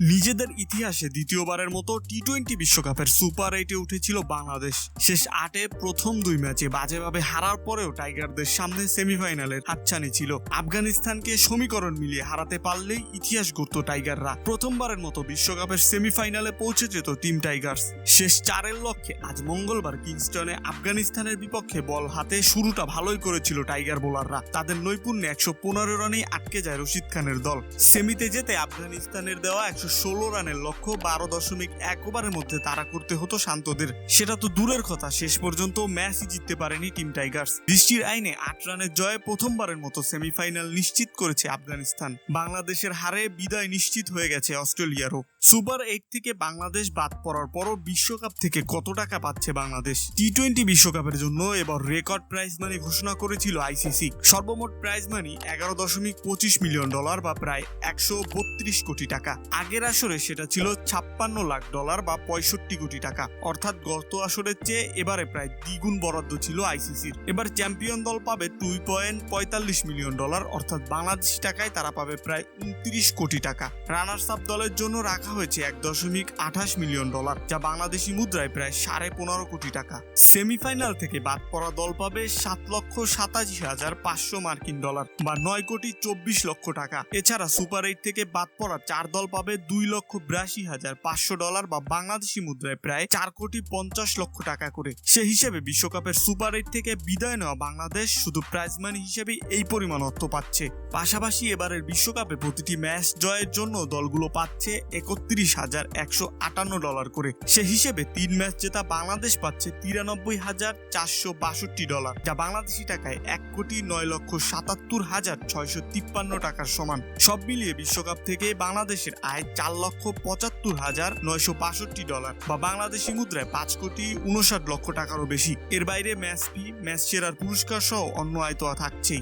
নিজেদের ইতিহাসে দ্বিতীয়বারের মতো টি টোয়েন্টি বিশ্বকাপের সুপার এইটে উঠেছিল বাংলাদেশ। শেষ আটে প্রথম দুই ম্যাচে বাজেভাবে হারার পরেও টাইগারদের সামনে সেমিফাইনালের হাতছানি ছিল। আফগানিস্তানকে সমীকরণ মিলিয়ে হারাতে পারলেই ইতিহাস গড়ত টাইগাররা। প্রথমবারের মতো বিশ্বকাপের সেমিফাইনালে পৌঁছে যেত টিম টাইগার্স। শেষ চারের লক্ষ্যে আজ মঙ্গলবার কিংস্টনে আফগানিস্তানের বিপক্ষে বল হাতে শুরুটা ভালোই করেছিল টাইগার বোলাররা। তাদের নৈপুণ্যে একশো পনেরো রানেই আটকে যায় রশিদ খানের দল। সেমিতে যেতে আফগানিস্তানের দেওয়া একশো ষোলো রানের লক্ষ্য বারো দশমিক এক ওভারের মধ্যে তারা করতে হতো শান্তদের। সেটা তো দূরের কথা, শেষ পর্যন্ত ম্যাচই জিততে পারেনি টিম টাইগার্স। বৃষ্টির আইনে আট রানের জয়ে প্রথমবারের মতো সেমিফাইনাল নিশ্চিত করেছে আফগানিস্তান। বাংলাদেশের হারে বিদায় নিশ্চিত হয়ে গেছে অস্ট্রেলিয়ারও। সুপার এইট থেকে বাংলাদেশ বাদ পড়ার পরও বিশ্বকাপ থেকে কত টাকা পাচ্ছে বাংলাদেশ? টি টোয়েন্টি বিশ্বকাপের জন্য এবার রেকর্ড প্রাইজ মানি ঘোষণা করেছিল আইসিসি। সর্বমোট প্রাইজ মানি এগারো দশমিক পঁচিশ মিলিয়ন ডলার বা প্রায় একশো বত্রিশ কোটি টাকা। আগের আসরে সেটা ছিল ছাপ্পান্ন লাখ ডলার বা পঁয়ষট্টি কোটি টাকা। অর্থাৎ গত আসরের চেয়ে এবারে প্রায় দ্বিগুণ বরাদ্দ ছিল আইসিসির। এবার চ্যাম্পিয়ন দল পাবে দুই পয়েন্ট পঁয়তাল্লিশ মিলিয়ন ডলার, অর্থাৎ বাংলাদেশি টাকায় তারা পাবে প্রায় উনত্রিশ কোটি টাকা। রানার্স আপ দলের জন্য রাখা হয়েছে এক দশমিক আঠাশ মিলিয়ন ডলার, যা বাংলাদেশি মুদ্রায় প্রায় সাড়ে পনেরো কোটি টাকা। সেমিফাইনাল থেকে বাদ পড়া দল পাবে সাত লক্ষ সাতাশি হাজার পাঁচশো মার্কিন ডলার বা নয় কোটি চব্বিশ লক্ষ টাকা। এছাড়া সুপার এইট থেকে বাদ পড়া চার দল পাবে দুই লক্ষ বিরাশি হাজার পাঁচশো ডলার বা বাংলাদেশি মুদ্রায় প্রায় চার কোটি পঞ্চাশ লক্ষ টাকা করে। সে হিসেবে বিশ্বকাপের সুপার এইট থেকে বিদায় নেওয়া বাংলাদেশ শুধু প্রাইজ মানি হিসেবে এই পরিমাণ অর্থ পাচ্ছে। পাশাপাশি এবারের বিশ্বকাপে প্রতিটি ম্যাচ জয়ের জন্য দলগুলো পাচ্ছে একত্রিশ হাজার একশো আটান্ন ডলার করে। সে হিসেবে তিন ম্যাচ জেতা বাংলাদেশ পাচ্ছে তিরানব্বই হাজার চারশো বাষট্টি ডলার, যা বাংলাদেশি টাকায় এক কোটি নয় লক্ষ সাতাত্তর হাজার ছয়শো তিপ্পান্ন টাকার সমান। সব মিলিয়ে বিশ্বকাপ থেকে বাংলাদেশের আয় চার লক্ষ পঁচাত্তর হাজার নয়শো বাষট্টি ডলার বা বাংলাদেশি মুদ্রায় পাঁচ কোটি উনষাট লক্ষ টাকারও বেশি। এর বাইরে ম্যাচ ফি ম্যাচ সেরার পুরস্কার সহ অন্য আয় থাকছেই।